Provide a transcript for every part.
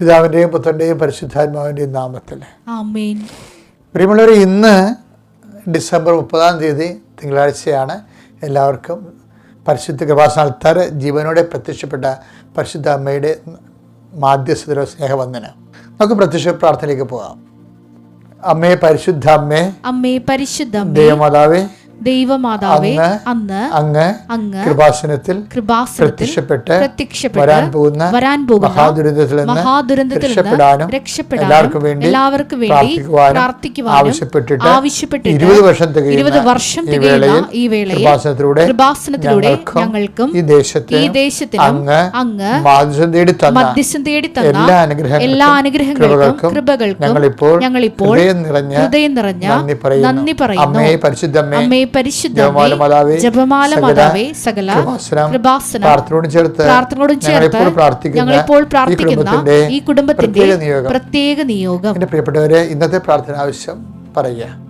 പിതാവിന്റെയും പുത്രന്റെയും പരിശുദ്ധാത്മാവിന്റെയും നാമത്തിൽ. പ്രിയമുള്ളവർ ഇന്ന് ഡിസംബർ മുപ്പതാം തീയതി തിങ്കളാഴ്ചയാണ് എല്ലാവർക്കും പരിശുദ്ധ കൃപാസനത്താർ ജീവനോടെ പ്രത്യക്ഷപ്പെട്ട പരിശുദ്ധ അമ്മയുടെ മാധ്യസ്ഥിരോ സ്നേഹവന്ദനം. നമുക്ക് പ്രത്യക്ഷ പ്രാർത്ഥനയിലേക്ക് പോകാം. അമ്മേ പരിശുദ്ധ അമ്മേ അമ്മേ പരിശുദ്ധ ദേവമാതാവേ ദൈവമാതാവേ അന്ന് അങ്ങ് അങ്ങ് കൃപാസനത്തിൽ പ്രത്യക്ഷപ്പെട്ട് വരാൻ പോകുന്ന വരാൻ പോകുന്ന മഹാദുരിതത്തിൽ നിന്ന് മഹാദുരന്തത്തിൽ രക്ഷപ്പെടാനും രക്ഷപ്പെടാനും എല്ലാവർക്കും വേണ്ടി എല്ലാവർക്കും വേണ്ടി പ്രാർത്ഥിക്കുവാനും ആവശ്യപ്പെട്ടിട്ട് ആവശ്യപ്പെട്ടിട്ട് ഇരുപത് വർഷം ഇരുപത് വർഷം ഈ തികയുന്ന വേളയിൽ ഈ വേളയിൽ കൃപാസനത്തിലൂടെ കൃപാസനത്തിലൂടെ ഞങ്ങൾക്കും ഈ ദേശത്തിന് ഈ ദേശത്തിന് അങ്ങ് അങ്ങ് മധ്യസ്ഥം തേടി തന്ന മധ്യസ്ഥം തേടി തന്ന എല്ലാ അനുഗ്രഹങ്ങൾക്കും എല്ലാ അനുഗ്രഹങ്ങൾക്കും കൃപകൾക്കും ഞങ്ങളിപ്പോൾ ഞങ്ങളിപ്പോൾ ഹൃദയം നിറഞ്ഞ ഹൃദയം നിറഞ്ഞ നന്ദി പറയുന്നു. അമ്മയെ പരിശുദ്ധമ്മേ അമ്മേ പരിശുദ്ധ ജപമാല മാതാവേ, സകല മാതാവേ സകല കൃപാസനം കൃപാസനം പ്രാർത്ഥനയോട് ചേർത്ത് പ്രാർത്ഥനയോട് ചേർത്ത് ഞങ്ങളിപ്പോൾ പ്രാർത്ഥിക്കുന്ന ഈ കുടുംബത്തിന്റെ പ്രത്യേക നിയോഗം. പ്രിയപ്പെട്ടവരെ ഇന്നത്തെ പ്രാർത്ഥന ആവശ്യം പറയുക.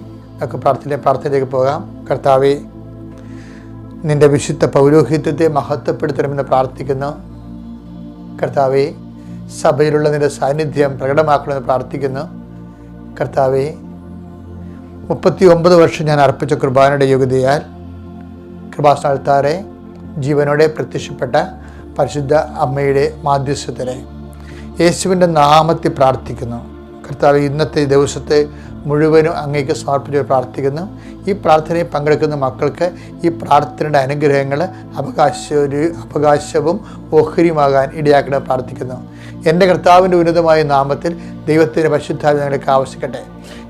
നമുക്ക് പ്രാർത്ഥന പ്രാർത്ഥനയിലേക്ക് പോകാം. കർത്താവെ നിന്റെ വിശുദ്ധ പൗരോഹിത്യത്തെ മഹത്വപ്പെടുത്തണമെന്ന് പ്രാർത്ഥിക്കുന്നു. കർത്താവെ സഭയിലുള്ള നിന്റെ സാന്നിധ്യം പ്രകടമാക്കണമെന്ന് പ്രാർത്ഥിക്കുന്നു. കർത്താവെ മുപ്പത്തി ഒമ്പത് വർഷം ഞാൻ അർപ്പിച്ച കുർബാനയുടെ യോഗ്യതയാൽ കൃപാസ്ഥാനത്താറെ ജീവനോടെ പ്രത്യക്ഷപ്പെട്ട പരിശുദ്ധ അമ്മയുടെ മാധ്യസ്ഥത്തിനെ യേശുവിന്റെ നാമത്തിൽ പ്രാർത്ഥിക്കുന്നു. കർത്താവ് ഇന്നത്തെ ദിവസത്തെ മുഴുവനും അങ്ങേക്ക് സമർപ്പിച്ച് പ്രാർത്ഥിക്കുന്നു. ഈ പ്രാർത്ഥനയിൽ പങ്കെടുക്കുന്ന മക്കൾക്ക് ഈ പ്രാർത്ഥനയുടെ അനുഗ്രഹങ്ങൾ അവകാശ അവകാശവും ഓഹരിയുമാകാൻ ഇടയാക്കണം പ്രാർത്ഥിക്കുന്നു. എന്റെ കർത്താവിന്റെ ഉന്നതമായ നാമത്തിൽ ദൈവത്തിന്റെ പരിശുദ്ധാവ് ഞങ്ങൾക്ക് ആവശ്യിക്കട്ടെ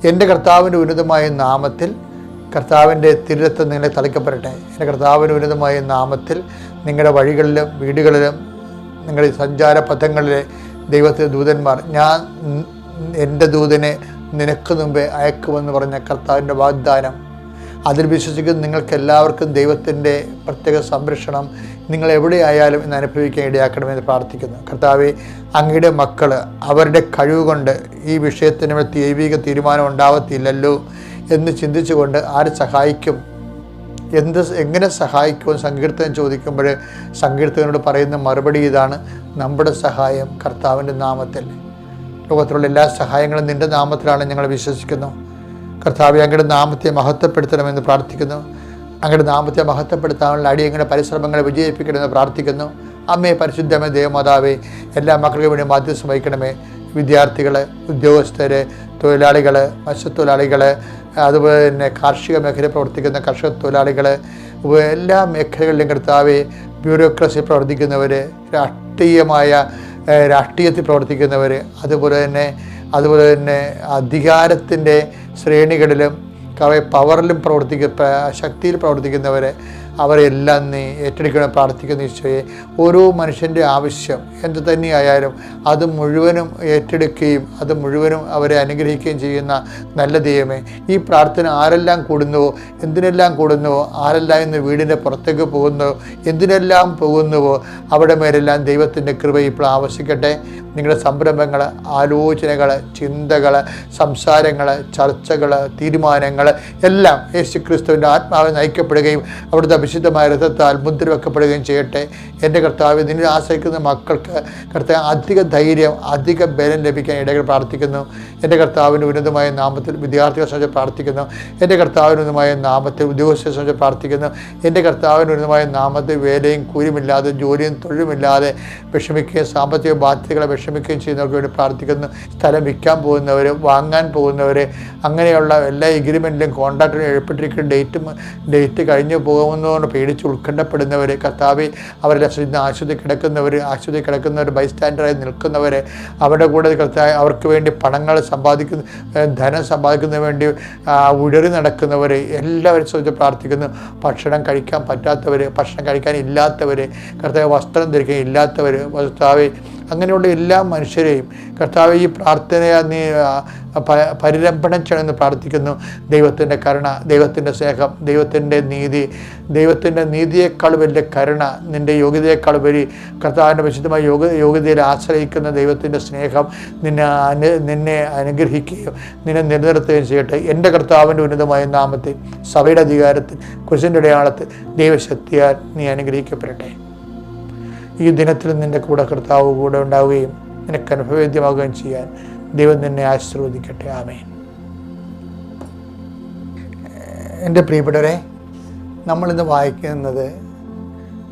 എന്റെ കർത്താവിന്റെ ഉന്നതമായ നാമത്തിൽ കർത്താവിന്റെ തിരുത്തം നിങ്ങളെ തളിക്കപ്പെടട്ടെ. എന്റെ കർത്താവിന്റെ ഉന്നതമായ നാമത്തിൽ നിങ്ങളുടെ വഴികളിലും വീടുകളിലും നിങ്ങളുടെ സഞ്ചാര പഥങ്ങളിലെ ദൈവത്തിന്റെ ദൂതന്മാർ ഞാൻ എന്റെ ദൂതനെ നിനക്ക് മുമ്പേ അയക്കുമെന്ന് പറഞ്ഞ കർത്താവിന്റെ വാഗ്ദാനം. അതിൽ വിശ്വസിക്കുന്ന നിങ്ങൾക്ക് എല്ലാവർക്കും ദൈവത്തിന്റെ പ്രത്യേക സംരക്ഷണം നിങ്ങൾ എവിടെയായാലും ഇന്ന് അനുഭവിക്കാൻ ഇടയാക്കണമെന്ന് പ്രാർത്ഥിക്കുന്നു. കർത്താവെ അങ്ങയുടെ മക്കൾ അവരുടെ കഴിവ് കൊണ്ട് ഈ വിഷയത്തിന് ദൈവിക തീരുമാനം ഉണ്ടാവത്തില്ലല്ലോ എന്ന് ചിന്തിച്ചുകൊണ്ട് ആര് സഹായിക്കും? എന്ത് എങ്ങനെ സഹായിക്കുമെന്ന് സങ്കീർത്തനം ചോദിക്കുമ്പോൾ സങ്കീർത്തകനോട് പറയുന്ന മറുപടി ഇതാണ്. നമ്മുടെ സഹായം കർത്താവിന്റെ നാമത്തിൽ. ലോകത്തിലുള്ള എല്ലാ സഹായങ്ങളും നിന്റെ നാമത്തിലാണ് ഞങ്ങൾ വിശ്വസിക്കുന്നു. കർത്താവ് അങ്ങയുടെ നാമത്തെ മഹത്വപ്പെടുത്തണമെന്ന് പ്രാർത്ഥിക്കുന്നു. അങ്ങയുടെ നാമത്തെ മഹത്വപ്പെടുത്താനുള്ള അടിയങ്ങളുടെ പരിശ്രമങ്ങളെ വിജയിപ്പിക്കണമെന്ന് പ്രാർത്ഥിക്കുന്നു. അമ്മയെ പരിശുദ്ധമേ ദേവമാതാവേ എല്ലാ മക്കൾക്കും വേണ്ടി മാധ്യസ്ഥം വഹിക്കണമേ. വിദ്യാർത്ഥികൾ ഉദ്യോഗസ്ഥർ തൊഴിലാളികൾ മത്സ്യത്തൊഴിലാളികൾ അതുപോലെ തന്നെ കാർഷിക മേഖലയിൽ പ്രവർത്തിക്കുന്ന കർഷക തൊഴിലാളികൾ എല്ലാ മേഖലകളിലും കർത്താവെ ബ്യൂറോക്രസി പ്രവർത്തിക്കുന്നവർ രാഷ്ട്രീയമായ രാഷ്ട്രീയത്തിൽ പ്രവർത്തിക്കുന്നവർ അതുപോലെ തന്നെ അതുപോലെ തന്നെ അധികാരത്തിന്റെ ശ്രേണികളിലും കുറേ പവറിലും പ്രവർത്തിക്ക ശക്തിയിൽ പ്രവർത്തിക്കുന്നവരെ അവരെല്ലാം നീ ഏറ്റെടുക്കണം പ്രാർത്ഥിക്കുന്ന ഈശോയെ. ഓരോ മനുഷ്യന്റെ ആവശ്യം എന്ത് തന്നെയായാലും അത് മുഴുവനും ഏറ്റെടുക്കുകയും അത് മുഴുവനും അവരെ അനുഗ്രഹിക്കുകയും ചെയ്യുന്ന നല്ല ദൈവമേ. ഈ പ്രാർത്ഥന ആരെല്ലാം കൂടുന്നുവോ എന്തിനെല്ലാം കൂടുന്നുവോ ആരെല്ലാം ഇന്ന് വീടിന്റെ പുറത്തേക്ക് പോകുന്നുവോ എന്തിനെല്ലാം പോകുന്നുവോ അവിടെ മേലെല്ലാം ദൈവത്തിന്റെ കൃപ ഇപ്പോൾ ആവശ്യിക്കട്ടെ നിങ്ങളുടെ സംരംഭങ്ങൾ ആലോചനകൾ ചിന്തകൾ സംസാരങ്ങൾ ചർച്ചകൾ തീരുമാനങ്ങൾ എല്ലാം യേശു ക്രിസ്തുവിന്റെ ആത്മാവ് നയിക്കപ്പെടുകയും അവിടുത്തെ വിശുദ്ധമായ രഥത്താൽ മുദ്ര വെക്കപ്പെടുകയും ചെയ്യട്ടെ. എന്റെ കർത്താവ് നിന്നിൽ ആശ്രയിക്കുന്ന മക്കൾക്ക് കർത്താവ് അധിക ധൈര്യം അധിക ബലം ലഭിക്കാൻ ഇടകൾ പ്രാർത്ഥിക്കുന്നു. എന്റെ കർത്താവിന്റെ ഉന്നതമായ നാമത്തിൽ വിദ്യാർത്ഥികൾ സംബന്ധിച്ച് പ്രാർത്ഥിക്കുന്നു. എന്റെ കർത്താവിന് ഉന്നതമായ നാമത്തിൽ ഉദ്യോഗസ്ഥരെ സംബന്ധിച്ച് പ്രാർത്ഥിക്കുന്നു. എന്റെ കർത്താവിന് ഉന്നതമായ നാമത്തിൽ വേലയും കൂലിമില്ലാതെ ജോലിയും തൊഴിലുമില്ലാതെ വിഷമിക്കുകയും സാമ്പത്തിക ബാധ്യതകളെ വിഷമിക്കുകയും ചെയ്യുന്നവർക്ക് വേണ്ടി പ്രാർത്ഥിക്കുന്നു. സ്ഥലം വിൽക്കാൻ പോകുന്നവർ വാങ്ങാൻ പോകുന്നവർ അങ്ങനെയുള്ള എല്ലാ എഗ്രിമെന്റിലും കോൺട്രാക്റ്റിലും എഴുപ്പെട്ടിരിക്കുന്ന ഡേറ്റും ഡേറ്റ് കഴിഞ്ഞു പോകുന്നതുകൊണ്ട് പേടിച്ച് ഉത്കണ്ഠപ്പെടുന്നവർ കർത്താവ് അവരുടെ ശ്രദ്ധ ആശുപത്രി കിടക്കുന്നവർ ആശുപത്രി കിടക്കുന്നവർ ബൈസ്റ്റാൻഡറായി നിൽക്കുന്നവർ അവരുടെ കൂടെ കർത്താവ് അവർക്ക് വേണ്ടി പണങ്ങൾ സമ്പാദിക്കുന്ന ധനം സമ്പാദിക്കുന്നതിന് വേണ്ടി ഉഴറി നടക്കുന്നവർ എല്ലാവരും ശ്രദ്ധിച്ച് പ്രാർത്ഥിക്കുന്നു. ഭക്ഷണം കഴിക്കാൻ പറ്റാത്തവർ ഭക്ഷണം കഴിക്കാൻ ഇല്ലാത്തവർ കർത്താവ് വസ്ത്രം ധരിക്കാൻ ഇല്ലാത്തവർ കർത്താവ് അങ്ങനെയുള്ള എല്ലാ മനുഷ്യരെയും കർത്താവ് ഈ പ്രാർത്ഥനയെ നീ പരിരംഭണം ചെയ്യണമെന്ന് പ്രാർത്ഥിക്കുന്നു. ദൈവത്തിന്റെ കരുണ ദൈവത്തിന്റെ സ്നേഹം ദൈവത്തിന്റെ നീതി ദൈവത്തിന്റെ നീതിയേക്കാൾ വലിയ കരുണ നിന്റെ യോഗ്യതയേക്കാൾ വലിയ കർത്താവിന്റെ വിശുദ്ധമായ യോഗ യോഗ്യതയിൽ ആശ്രയിക്കുന്ന ദൈവത്തിന്റെ സ്നേഹം നിന്നെ അനു നിന്നെ അനുഗ്രഹിക്കുകയും നിന്നെ നിലനിർത്തുകയും ചെയ്യട്ടെ. എന്റെ കർത്താവിന്റെ ഉന്നതമായ നാമത്തിൽ സഭയുടെ അധികാരത്തിൽ കുശിന്റെ അടയാളത്തിൽ ദൈവശക്തിയാൽ നീ അനുഗ്രഹിക്കപ്പെടട്ടെ. ഈ ദിനത്തിൽ നിന്റെ കൂടെ കർത്താവ് കൂടെ ഉണ്ടാവുകയും നിനക്ക് അനുഭവേദ്യമാകുകയും ചെയ്യാൻ ദൈവം നിന്നെ ആശീർവദിക്കട്ടെ. ആമേൻ. എന്റെ പ്രിയപ്പെട്ടവരെ നമ്മളിന്ന് വായിക്കുന്നത്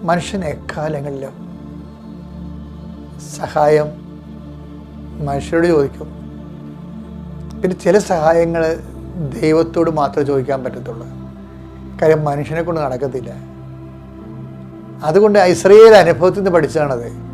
മനുഷ്യൻ എക്കാലങ്ങളിലും സഹായം മനുഷ്യരോട് ചോദിക്കും. പിന്നെ ചില സഹായങ്ങൾ ദൈവത്തോട് മാത്രമേ ചോദിക്കാൻ പറ്റത്തുള്ളൂ. കാര്യം മനുഷ്യനെ കൊണ്ട് നടക്കത്തില്ല. അതുകൊണ്ട് ഇസ്രയേൽ അനുഭവത്തിൽ നിന്ന് പഠിച്ചതാണത്.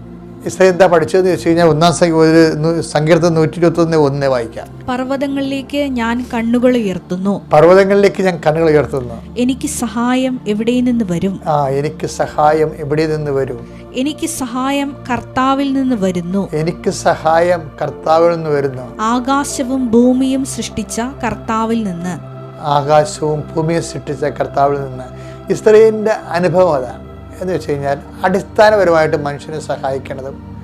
ഇസ്രയേൽ എന്താ പഠിച്ചതെന്ന് വെച്ച് കഴിഞ്ഞാൽ ഒന്നാം ഒരു സങ്കീർത്തം നൂറ്റി ഇരുപത്തൊന്ന് ഒന്ന് വായിക്കാം. പർവതങ്ങളിലേക്ക് ഞാൻ കണ്ണുകൾ ഉയർത്തുന്നു. പർവതങ്ങളിലേക്ക് ഞാൻ കണ്ണുകൾ ഉയർത്തുന്നു. എനിക്ക് സഹായം എവിടെ നിന്ന് വരും? ആ എനിക്ക് സഹായം എവിടെ നിന്ന് വരും? എനിക്ക് സഹായം കർത്താവിൽ നിന്ന് വരുന്നു. എനിക്ക് സഹായം കർത്താവിൽ നിന്ന് വരുന്നു. ആകാശവും ഭൂമിയും സൃഷ്ടിച്ച കർത്താവിൽ നിന്ന്. ആകാശവും ഭൂമിയും സൃഷ്ടിച്ച കർത്താവിൽ നിന്ന്. ഇസ്രയേലിന്റെ അനുഭവം അതാണ്. എന്ന് വെച്ച് കഴിഞ്ഞാൽ അടിസ്ഥാനപരമായിട്ട് മനുഷ്യനെ സഹായിക്കേണ്ടതും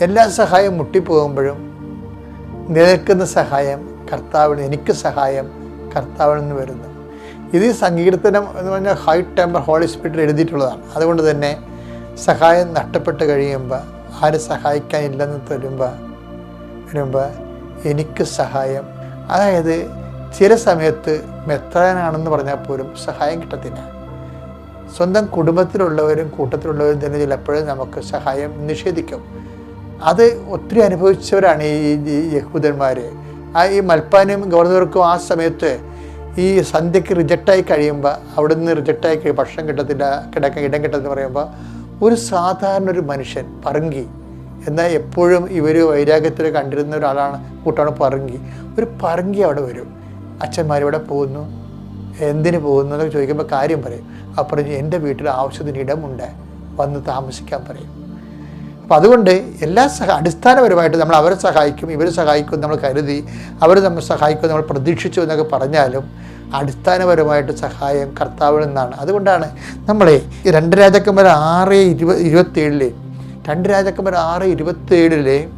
എല്ലാ സഹായം മുട്ടിപ്പോകുമ്പോഴും നിലനിൽക്കുന്ന സഹായം കർത്താവിന് എനിക്ക് സഹായം കർത്താവിൽ നിന്ന് വരുന്നു. ഇത് സങ്കീർത്തനം എന്ന് പറഞ്ഞാൽ ഹൈ ടെമ്പർ ഹോളി സ്പിരിറ്റിൽ എഴുതിയിട്ടുള്ളതാണ്. അതുകൊണ്ട് തന്നെ സഹായം നഷ്ടപ്പെട്ട് കഴിയുമ്പോൾ ആരും സഹായിക്കാനില്ലെന്ന് തരുമ്പോൾ വരുമ്പോൾ എനിക്ക് സഹായം. അതായത് ചില സമയത്ത് മെത്രാനാണെന്ന് പറഞ്ഞാൽ പോലും സഹായം കിട്ടത്തില്ല. സ്വന്തം കുടുംബത്തിലുള്ളവരും കൂട്ടത്തിലുള്ളവരും തന്നെ ചിലപ്പോഴും നമുക്ക് സഹായം നിഷേധിക്കും. അത് ഒത്തിരി അനുഭവിച്ചവരാണ് ഈ യഹൂദന്മാർ ആ ഈ മൽപ്പാനും ഗവർണർക്കും ആ സമയത്ത് ഈ സന്ധ്യയ്ക്ക് റിജക്റ്റായി കഴിയുമ്പോൾ അവിടെ നിന്ന് റിജക്റ്റായി കഴിയും ഭക്ഷണം കിട്ടത്തില്ല കിടക്കാൻ ഇടം കിട്ടത്തില്ല പറയുമ്പോൾ ഒരു സാധാരണ ഒരു മനുഷ്യൻ പറങ്കി. എന്നാൽ എപ്പോഴും ഇവർ വൈരാഗ്യത്തിൽ കണ്ടിരുന്ന ഒരാളാണ് കൂട്ടാണ് പറങ്കി. ഒരു പറങ്കി അവിടെ വരും. അച്ഛന്മാരിവിടെ പോകുന്നു. എന്തിന് പോകുന്നു എന്നൊക്കെ ചോദിക്കുമ്പോൾ കാര്യം പറയും. അപ്പുറം എന്റെ വീട്ടിൽ ആവശ്യത്തിന് ഇടമുണ്ട്. വന്ന് താമസിക്കാൻ പറയും. അപ്പം അതുകൊണ്ട് എല്ലാ സഹ അടിസ്ഥാനപരമായിട്ട് നമ്മൾ അവരെ സഹായിക്കും ഇവരെ സഹായിക്കും നമ്മൾ കരുതി അവർ നമ്മൾ സഹായിക്കും നമ്മൾ പ്രതീക്ഷിച്ചു എന്നൊക്കെ പറഞ്ഞാലും അടിസ്ഥാനപരമായിട്ട് സഹായം കർത്താവിൽ നിന്നാണ്. അതുകൊണ്ടാണ് നമ്മളെ രണ്ട് രാജാക്കന്മാർ ആറ് ഇരുപത് ഇരുപത്തേഴിലെ രണ്ട് രാജാക്കന്മാർ ആറ് ഇരുപത്തേഴിലെ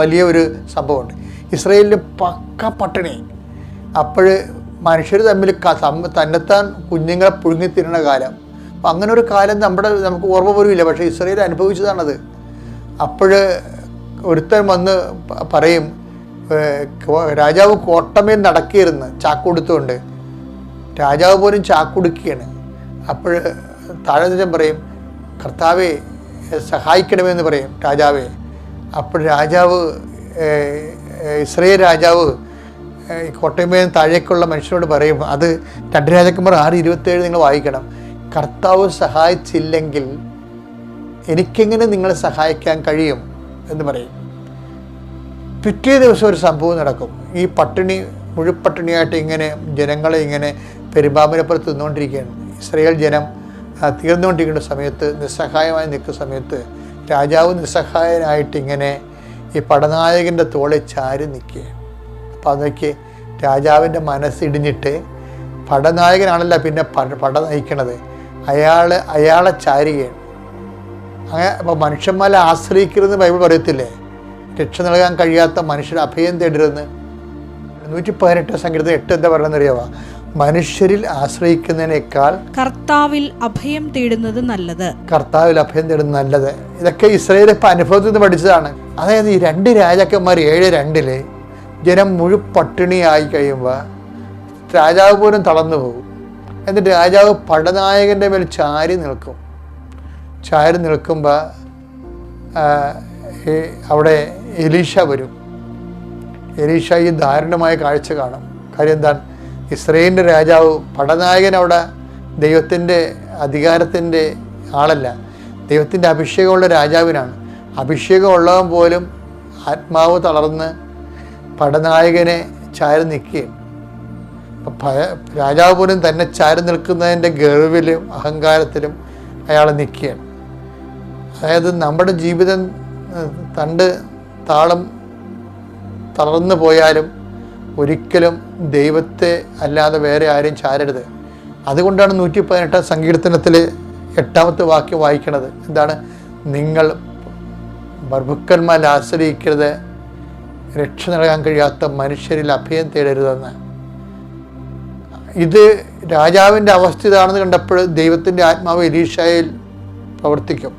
വലിയ ഒരു സംഭവമുണ്ട്. ഇസ്രയേലിൽ പക്ക പട്ടിണി. അപ്പോൾ മനുഷ്യർ തമ്മിൽ തന്നെത്താൻ കുഞ്ഞുങ്ങളെ പുഴുങ്ങി തിരുന്ന കാലം. അപ്പം അങ്ങനെ ഒരു കാലം നമ്മുടെ നമുക്ക് ഓർമ്മ പോലുമില്ല. പക്ഷേ ഇസ്രയേൽ അനുഭവിച്ചതാണത്. അപ്പോൾ ഒരുത്തൻ വന്ന് പറയും രാജാവ് കോട്ടമേൽ നടക്കിയിരുന്ന് ചാക്കൊടുത്തുകൊണ്ട് രാജാവ് പോലും ചാക്കുടുക്കുകയാണ് അപ്പോൾ താഴെ നിന്നും പറയും കർത്താവെ സഹായിക്കണമെന്ന് പറയും രാജാവെ. അപ്പോൾ രാജാവ് ഇസ്രയേൽ രാജാവ് കോട്ടയമേൽ താഴേക്കുള്ള മനുഷ്യരോട് പറയും അത് രണ്ട് രാജാക്കന്മാർ ആറ് ഇരുപത്തേഴ് നിങ്ങൾ വായിക്കണം. കർത്താവ് സഹായിച്ചില്ലെങ്കിൽ എനിക്കെങ്ങനെ നിങ്ങളെ സഹായിക്കാൻ കഴിയും? എന്ന് പറയും. പിറ്റേ ദിവസം ഒരു സംഭവം നടക്കും. ഈ പട്ടിണി മുഴുപട്ടിണിയായിട്ട് ഇങ്ങനെ ജനങ്ങളെ ഇങ്ങനെ പെരുമ്പാമ്പരപ്പുറത്ത് നിന്നുകൊണ്ടിരിക്കുകയാണ്. ഇസ്രയേൽ ജനം തീർന്നുകൊണ്ടിരിക്കുന്ന സമയത്ത് നിസ്സഹായമായി നിൽക്കുന്ന സമയത്ത് രാജാവ് നിസ്സഹായനായിട്ട് ഇങ്ങനെ ഈ പടനായകന്റെ തോളെ ചാരി നിൽക്കുകയാണ്. അതൊക്കെ രാജാവിന്റെ മനസ്സിടിഞ്ഞിട്ട് പടനായകനാണല്ല പിന്നെ പട പട നയിക്കണത്. അയാൾ അയാളെ ചാരുകയാണ്. അങ്ങനെ അപ്പോൾ മനുഷ്യന്മാരെ ആശ്രയിക്കരുതെന്ന് ബൈബിൾ പറയത്തില്ലേ? രക്ഷ നൽകാൻ കഴിയാത്ത മനുഷ്യർ അഭയം തേടരുതെന്ന്. നൂറ്റി പതിനെട്ട് സംഗീതം എട്ട് എന്താ പറയുന്നത് അറിയാവോ? മനുഷ്യരിൽ ആശ്രയിക്കുന്നതിനേക്കാൾ കർത്താവിൽ അഭയം തേടുന്നത് നല്ലത്. കർത്താവിൽ അഭയം തേടുന്നത് നല്ലത്. ഇതൊക്കെ ഇസ്രയേൽ ഇപ്പം അനുഭവത്തിൽ നിന്ന് പഠിച്ചതാണ്. അതായത് ഈ രണ്ട് രാജാക്കന്മാർ ഏഴ് രണ്ടിൽ ജനം മുഴു പട്ടിണിയായി കഴിയുമ്പോൾ രാജാവ് പോലും തളർന്നു പോകും. എന്നിട്ട് രാജാവ് പടനായകന്റെ മേൽ ചാരി നിൽക്കും. ചാരി നിൽക്കുമ്പോൾ അവിടെ എലീഷ വരും. എലീഷ ഈ ദാരുണമായ കാഴ്ച കാണും. കാര്യം എന്താണ്? ഇസ്രയേലിന്റെ രാജാവ് പടനായകൻ അവിടെ ദൈവത്തിന്റെ അധികാരത്തിന്റെ ആളല്ല. ദൈവത്തിന്റെ അഭിഷേകമുള്ള രാജാവിനാണ്. അഭിഷേകം ഉള്ളവൻ പോലും ആത്മാവ് തളർന്ന് പടനായകനെ ചാരി നിൽക്കുകയും. ഭയ- രാജാവ് പോലും തന്നെ ചാരി നിൽക്കുന്നതിന്റെ ഗർവിലും അഹങ്കാരത്തിലും അയാൾ നിൽക്കുകയാണ്. അതായത് നമ്മുടെ ജീവിതം തണ്ട് താളം തളർന്നു പോയാലും ഒരിക്കലും ദൈവത്തെ അല്ലാതെ വേറെ ആരെയും ചാരരുത്. അതുകൊണ്ടാണ് നൂറ്റി പതിനെട്ടാം സങ്കീർത്തനത്തിൽ എട്ടാമത്തെ വാക്യം വായിക്കണത് എന്താണ്? നിങ്ങൾ ബർഭുക്കന്മാരെ ആശ്രയിക്കരുത് രക്ഷ നൽകാൻ കഴിയാത്ത മനുഷ്യരിൽ അഭയം തേടരുതെന്ന്. ഇത് രാജാവിന്റെ അവസ്ഥ ഇതാണെന്ന് കണ്ടപ്പോൾ ദൈവത്തിന്റെ ആത്മാവ് എലീഷയിൽ പ്രവർത്തിക്കും.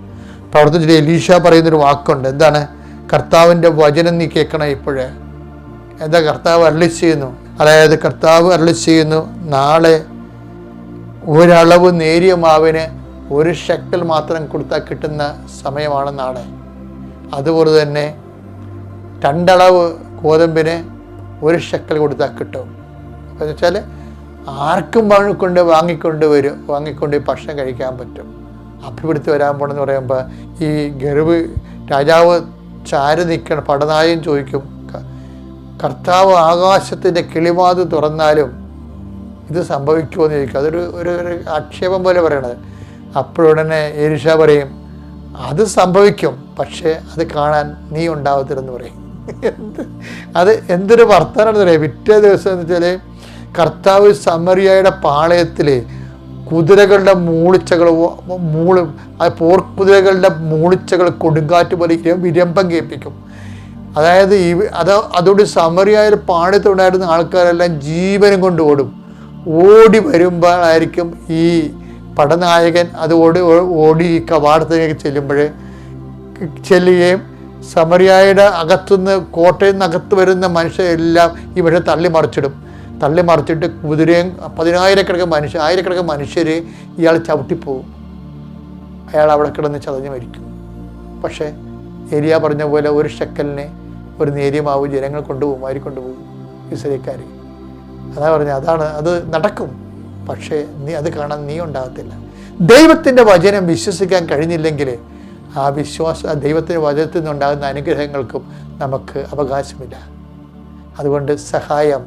പ്രവർത്തിച്ചിട്ട് എലീഷ പറയുന്നൊരു വാക്കുണ്ട്. എന്താണ്? കർത്താവിന്റെ വചനം നീ കേൾക്കണം ഇപ്പോഴേ. എന്താ? കർത്താവ് അരളി ചെയ്യുന്നു. അതായത് കർത്താവ് അരളി ചെയ്യുന്നു നാളെ ഒരളവ് നേരിയ മാവിന് ഒരു ഷെക്കൽ മാത്രം കൊടുത്താൽ കിട്ടുന്ന സമയമാണ് നാളെ. അതുപോലെ തന്നെ രണ്ടളവ് ഗോതമ്പിന് ഒരു ഷെക്കൽ കൊടുത്താൽ കിട്ടും. എന്ന് വെച്ചാൽ ആർക്കും വാങ്ങിക്കൊണ്ട് വാങ്ങിക്കൊണ്ട് വരും വാങ്ങിക്കൊണ്ട് ഭക്ഷണം കഴിക്കാൻ പറ്റും. അഭിവൃദ്ധി വരാൻ പോണെന്ന് പറയുമ്പോൾ ഈ ഗർവ് രാജാവ് ചാരി നിൽക്കണം പടനായും ചോദിക്കും കർത്താവ് ആകാശത്തിന്റെ കിളിവാത് തുറന്നാലും ഇത് സംഭവിക്കുമോ എന്ന് ചോദിക്കും. അതൊരു ഒരു ഒരു ആക്ഷേപം പോലെ പറയണത്. അപ്പോഴുടനെ ഏരിഷ പറയും അത് സംഭവിക്കും പക്ഷേ അത് കാണാൻ നീ ഉണ്ടാവത്തില്ലെന്ന് പറയും. അത് എന്തൊരു വർത്തമാനം പിറ്റേ ദിവസം എന്ന് വെച്ചാൽ കർത്താവ് സമറിയായുടെ പാളയത്തിൽ കുതിരകളുടെ മൂളിച്ചകൾ മൂൾ പോർക്കുതിരകളുടെ മൂളിച്ചകൾ കൊടുങ്കാറ്റ് പോലെ വിരമ്പം കേൾപ്പിക്കും. അതായത് ഈ അത് അതോട് സമറിയായ പാടത്തുണ്ടായിരുന്ന ആൾക്കാരെല്ലാം ജീവനും കൊണ്ട് ഓടും. ഓടി വരുമ്പോഴായിരിക്കും ഈ പടനായകൻ അത് ഓടി ഓടി ഈ കവാടത്തിലേക്ക് ചെല്ലുമ്പോൾ ചെല്ലുകയും സമറിയായുടെ അകത്തുനിന്ന് കോട്ടയിൽ നിന്ന് അകത്ത് വരുന്ന മനുഷ്യരെല്ലാം ഇവിടെ തള്ളി മറിച്ചിടും തള്ളി മറിച്ചിട്ട് കുതിരയും പതിനായിരക്കണക്കിന് മനുഷ്യ ആയിരക്കണക്കിന് മനുഷ്യരെ ഇയാൾ ചവിട്ടിപ്പോവും അയാൾ അവിടെ കിടന്ന് ചതഞ്ഞ് മരിക്കും. പക്ഷേ ഏരിയ പറഞ്ഞ പോലെ ഒരു ഷെക്കലിനെ ഒരു നേരിയ മാവ് ജനങ്ങൾ കൊണ്ടുപോകും വാരി കൊണ്ടുപോകും ഇസ്രേക്കാർ അതാ പറഞ്ഞ അതാണ് അത് നടക്കും. പക്ഷേ നീ അത് കാണാൻ നീ ഉണ്ടാകത്തില്ല. ദൈവത്തിന്റെ വചനം വിശ്വസിക്കാൻ കഴിഞ്ഞില്ലെങ്കിൽ ആ വിശ്വാസ ദൈവത്തിന്റെ വചനത്തിൽ നിന്നുണ്ടാകുന്ന അനുഗ്രഹങ്ങൾക്കും നമുക്ക് അവകാശമില്ല. അതുകൊണ്ട് സഹായം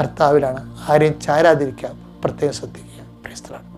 കർത്താവിലാണ്. ആരെയും ചാരാതിരിക്കാം പ്രത്യേകം ശ്രദ്ധിക്കുക. ക്രൈസ്തലാണ്